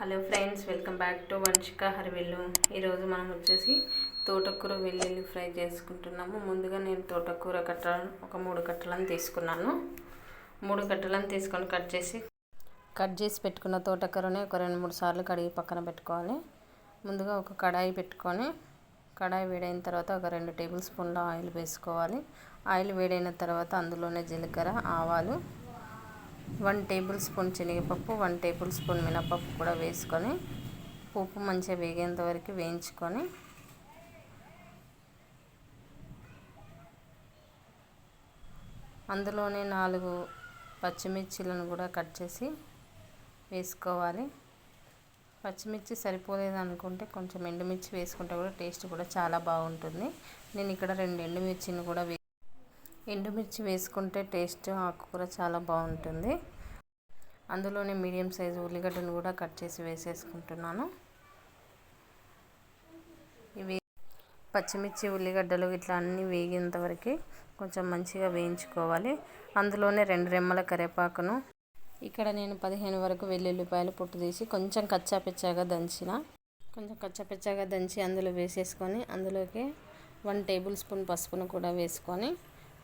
Hello friends welcome back to Vamshika Harivillu ఈరోజు మనం వచ్చేసి తోటకూర వెల్లుల్లి ఫ్రై చేసుకుంటున్నాము. ముందుగా నేను తోటకూర కట్టలను ఒక మూడు కట్టలను తీసుకున్నాను. మూడు కట్టలను తీసుకొని కట్ చేసి కట్ చేసి పెట్టుకున్న తోటకూరని ఒక రెండు మూడు సార్లు కడిగి పక్కన పెట్టుకోవాలి. ముందుగా ఒక కడాయి పెట్టుకొని కడాయి వేడైన తర్వాత ఒక రెండు టేబుల్ స్పూన్ల ఆయిల్ వేసుకోవాలి. ఆయిల్ వేడైన తర్వాత అందులోనే జీలకర్ర ఆవాలు వన్ టేబుల్ స్పూన్ శనగపప్పు వన్ టేబుల్ స్పూన్ మినపప్పు కూడా వేసుకొని ఉప్పు మంచిగా వేగేంత వరకు వేయించుకొని అందులోనే నాలుగు పచ్చిమిర్చిలను కూడా కట్ చేసి వేసుకోవాలి. పచ్చిమిర్చి సరిపోలేదు అనుకుంటే కొంచెం ఎండుమిర్చి వేసుకుంటే కూడా టేస్ట్ కూడా చాలా బాగుంటుంది. నేను ఇక్కడ రెండు ఎండుమిర్చిని కూడా ఎండుమిర్చి వేసుకుంటే టేస్ట్ ఆకుకూర చాలా బాగుంటుంది. అందులోనే మీడియం సైజు ఉల్లిగడ్డను కూడా కట్ చేసి వేసేసుకుంటున్నాను. ఇవి పచ్చిమిర్చి ఉల్లిగడ్డలు ఇట్లా అన్నీ వేగేంత వరకు కొంచెం మంచిగా వేయించుకోవాలి. అందులోనే రెండు రెమ్మల కరివేపాకును ఇక్కడ నేను పదిహేను వరకు వెల్లుల్లిపాయలు పొట్టు తీసి కొంచెం కచ్చాపిచ్చాగా దంచిన. కొంచెం కచ్చాపిచ్చాగా దంచి అందులో వేసేసుకొని అందులోకి వన్ టేబుల్ స్పూన్ పసుపును కూడా వేసుకొని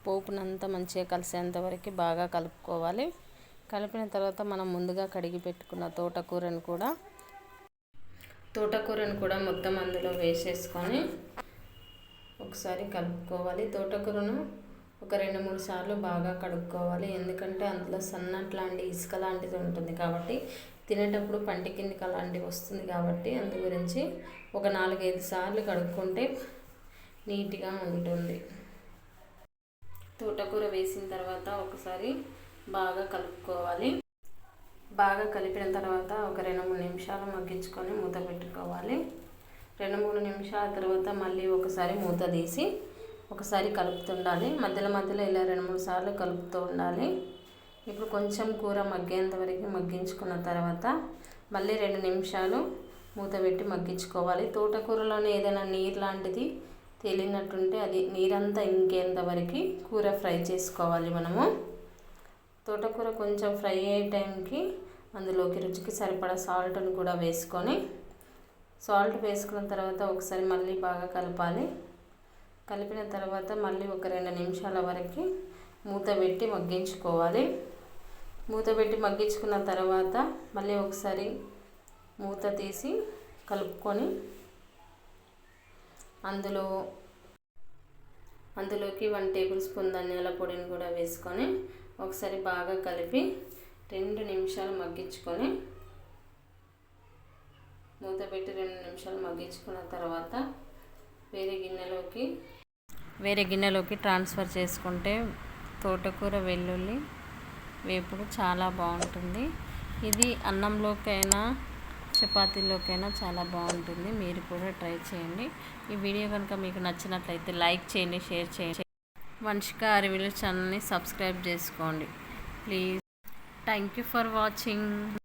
పోపునంతా మంచిగా కలిసేంత వరకు బాగా కలుపుకోవాలి. కలిపిన తర్వాత మనం ముందుగా కడిగి పెట్టుకున్న తోటకూరను కూడా తోటకూరను కూడా మొత్తం అందులో వేసేసుకొని ఒకసారి కలుపుకోవాలి. తోటకూరను ఒక రెండు మూడు సార్లు బాగా కడుక్కోవాలి. ఎందుకంటే అందులో సన్నట్లాంటి ఇసుక లాంటిది ఉంటుంది కాబట్టి తినేటప్పుడు పంటి కిందికి అలాంటివి వస్తుంది కాబట్టి అందు గురించి ఒక నాలుగైదు సార్లు కడుక్కుంటే నీట్గా ఉంటుంది. తోటకూర వేసిన తర్వాత ఒకసారి బాగా కలుపుకోవాలి. బాగా కలిపిన తర్వాత ఒక రెండు మూడు నిమిషాలు మగ్గించుకొని మూత పెట్టుకోవాలి. రెండు మూడు నిమిషాల తర్వాత మళ్ళీ ఒకసారి మూత తీసి ఒకసారి కలుపుతుండాలి. మధ్యలో మధ్యలో ఇలా రెండు మూడు సార్లు కలుపుతూ ఉండాలి. ఇప్పుడు కొంచెం కూర మగ్గేంత వరకు మగ్గించుకున్న తర్వాత మళ్ళీ రెండు నిమిషాలు మూత పెట్టి మగ్గించుకోవాలి. తోటకూరలోనే ఏదైనా నీరు లాంటిది తేలినట్టుంటే అది నీరంతా ఇంకేంత వరకు కూర ఫ్రై చేసుకోవాలి మనము. తోటకూర కొంచెం ఫ్రై అయ్యే టైంకి అందులోకి రుచికి సరిపడా సాల్ట్ని కూడా వేసుకొని సాల్ట్ వేసుకున్న తర్వాత ఒకసారి మళ్ళీ బాగా కలపాలి. కలిపిన తర్వాత మళ్ళీ ఒక రెండు నిమిషాల వరకు మూత పెట్టి మగ్గించుకోవాలి. మూత పెట్టి మగ్గించుకున్న తర్వాత మళ్ళీ ఒకసారి మూత తీసి కలుపుకొని అందులో అందులోకి వన్ టేబుల్ స్పూన్ ధనియాల పొడిని కూడా వేసుకొని ఒకసారి బాగా కలిపి రెండు నిమిషాలు మగ్గించుకొని మూత పెట్టి రెండు నిమిషాలు మగ్గించుకున్న తర్వాత వేరే గిన్నెలోకి వేరే గిన్నెలోకి ట్రాన్స్ఫర్ చేసుకుంటే తోటకూర వెల్లుల్లి వేపుడు చాలా బాగుంటుంది. ఇది అన్నంలోకైనా చపాతీలోకైనా చాలా బాగుంటుంది. మీరు కూడా ట్రై చేయండి. ఈ వీడియో కనుక మీకు నచ్చినట్లయితే లైక్ చేయండి షేర్ చేయండి. వంశిక అరివిలు ఛానల్ని సబ్స్క్రైబ్ చేసుకోండి. Please. Thank you for watching.